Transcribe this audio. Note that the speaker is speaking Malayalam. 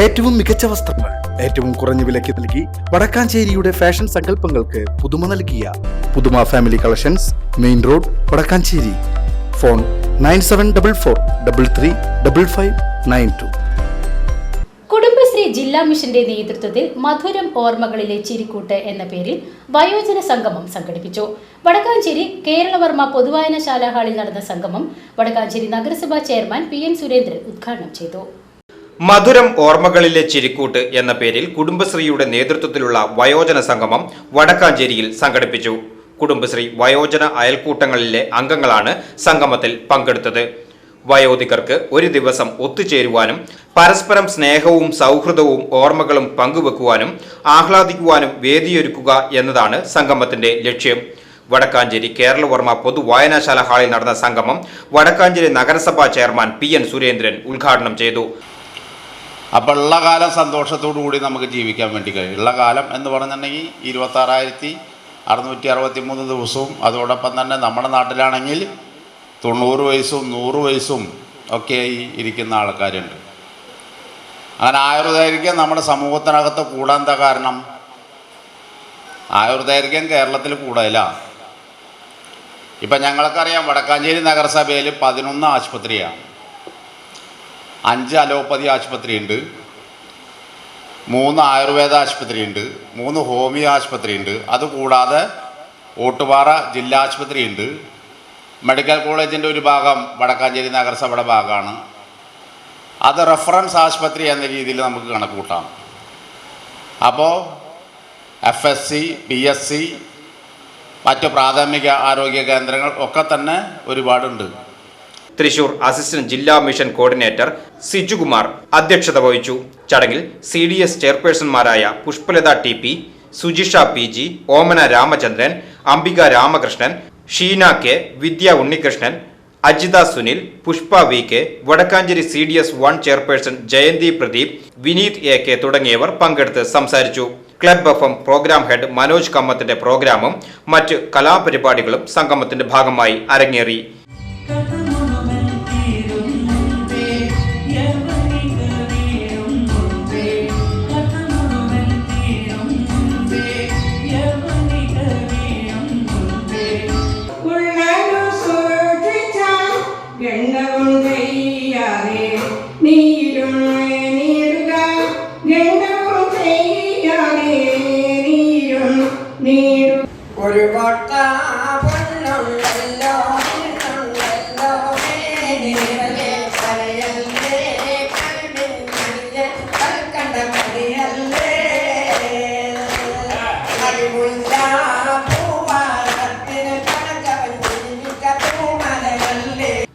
ഏറ്റവും മികച്ച വസ്ത്രങ്ങൾ ഏറ്റവും കുറഞ്ഞ വിലയ്ക്ക് നൽകി വടക്കാഞ്ചേരിയുടെ ഫാഷൻ സങ്കല്പങ്ങൾക്ക് പുതുമ നൽകിയ പുതുമ family collections main road Vadakkanchery. Phone nine seven double four double three double five nine two. Kudumbashree ജില്ലാ മിഷന്റെ നേതൃത്വത്തിൽ മധുരം ഓർമ്മകളിലെ ചിരിക്കൂട്ട് എന്ന പേരിൽ വയോജന സംഗമം സംഘടിപ്പിച്ചു. വടക്കാഞ്ചേരി കേരളവർമ്മ പൊതുവായനശാല ഹാളിൽ നടന്ന സംഗമം വടക്കാഞ്ചേരി നഗരസഭാ ചെയർമാൻ പി എൻ സുരേന്ദ്രൻ ഉദ്ഘാടനം ചെയ്തു. മധുരം ഓർമ്മകളിലെ ചിരിക്കൂട്ട് എന്ന പേരിൽ കുടുംബശ്രീയുടെ നേതൃത്വത്തിലുള്ള വയോജന സംഗമം വടക്കാഞ്ചേരിയിൽ സംഘടിപ്പിച്ചു. കുടുംബശ്രീ വയോജന അയൽക്കൂട്ടങ്ങളിലെ അംഗങ്ങളാണ് സംഗമത്തിൽ പങ്കെടുത്തത്. വയോധികർക്ക് ഒരു ദിവസം ഒത്തുചേരുവാനും പരസ്പരം സ്നേഹവും സൗഹൃദവും ഓർമ്മകളും പങ്കുവെക്കുവാനും ആഹ്ലാദിക്കുവാനും വേദിയൊരുക്കുക എന്നതാണ് സംഗമത്തിന്റെ ലക്ഷ്യം. വടക്കാഞ്ചേരി കേരളവർമ്മ പൊതു വായനാശാല ഹാളിൽ നടന്ന സംഗമം വടക്കാഞ്ചേരി നഗരസഭാ ചെയർമാൻ പി എൻ സുരേന്ദ്രൻ ഉദ്ഘാടനം ചെയ്തു. അപ്പോൾ ഉള്ള കാലം സന്തോഷത്തോടു കൂടി നമുക്ക് ജീവിക്കാൻ വേണ്ടി കഴിയും. ഉള്ള കാലം എന്ന് പറഞ്ഞിട്ടുണ്ടെങ്കിൽ ഇരുപത്താറായിരത്തി അറുന്നൂറ്റി അറുപത്തി മൂന്ന് ദിവസവും അതോടൊപ്പം തന്നെ നമ്മുടെ നാട്ടിലാണെങ്കിൽ തൊണ്ണൂറ് വയസ്സും നൂറ് വയസ്സും ഒക്കെയായി ഇരിക്കുന്ന ആൾക്കാരുണ്ട്. അങ്ങനെ ആയുർദൈർഘ്യം നമ്മുടെ സമൂഹത്തിനകത്ത് കൂടാൻ എന്താ കാരണം? ആയുർദൈർഘ്യം കേരളത്തിൽ കൂടുതല ഇപ്പം ഞങ്ങൾക്കറിയാം വടക്കാഞ്ചേരി നഗരസഭയിൽ പതിനൊന്ന് ആശുപത്രിയാണ്. അഞ്ച് അലോപ്പതി ആശുപത്രി ഉണ്ട് മൂന്ന് ആയുർവേദ ആശുപത്രി ഉണ്ട് മൂന്ന് ഹോമിയോ ആശുപത്രി ഉണ്ട് അതുകൂടാതെ ഓട്ടുപാറ ജില്ലാ ആശുപത്രി ഉണ്ട് മെഡിക്കൽ കോളേജിന്റെ ഒരു ഭാഗം വടക്കാഞ്ചേരി നഗരസഭയുടെ ഭാഗമാണ്. അത് റെഫറൻസ് ആശുപത്രി എന്ന രീതിയിൽ നമുക്ക് കണക്കൂട്ടാം. അപ്പോൾ F S C P S C മറ്റ് പ്രാഥമിക ആരോഗ്യ കേന്ദ്രങ്ങൾ ഒക്കെ തന്നെ ഒരുപാടുണ്ട്. തൃശൂർ അസിസ്റ്റന്റ് ജില്ലാ മിഷൻ കോർഡിനേറ്റർ സിജുകുമാർ അധ്യക്ഷത വഹിച്ചു. ചടങ്ങിൽ C D S ചെയർപേഴ്സൺമാരായ Pushpalatha T P Sujisha P G Omana Ramachandran Ambika Ramakrishnan Sheena K Vidya Unnikrishnan Ajitha Sunil Pushpa V K Vadakkanchery C D S one chairperson Jayanthi Pradeep Vineeth A K തുടങ്ങിയവർ പങ്കെടുത്ത് സംസാരിച്ചു. Club F M program head Manoj കമ്മത്തിന്റെ പ്രോഗ്രാമും മറ്റ് കലാപരിപാടികളും സംഗമത്തിന്റെ ഭാഗമായി അരങ്ങേറി. ഗണ്ഡവും ചെയ്യാതെ നീരും നീടുക ഗണ്ഡവും ചെയ്യാതെ നീരും നീരും. ഒരു കൊട്ട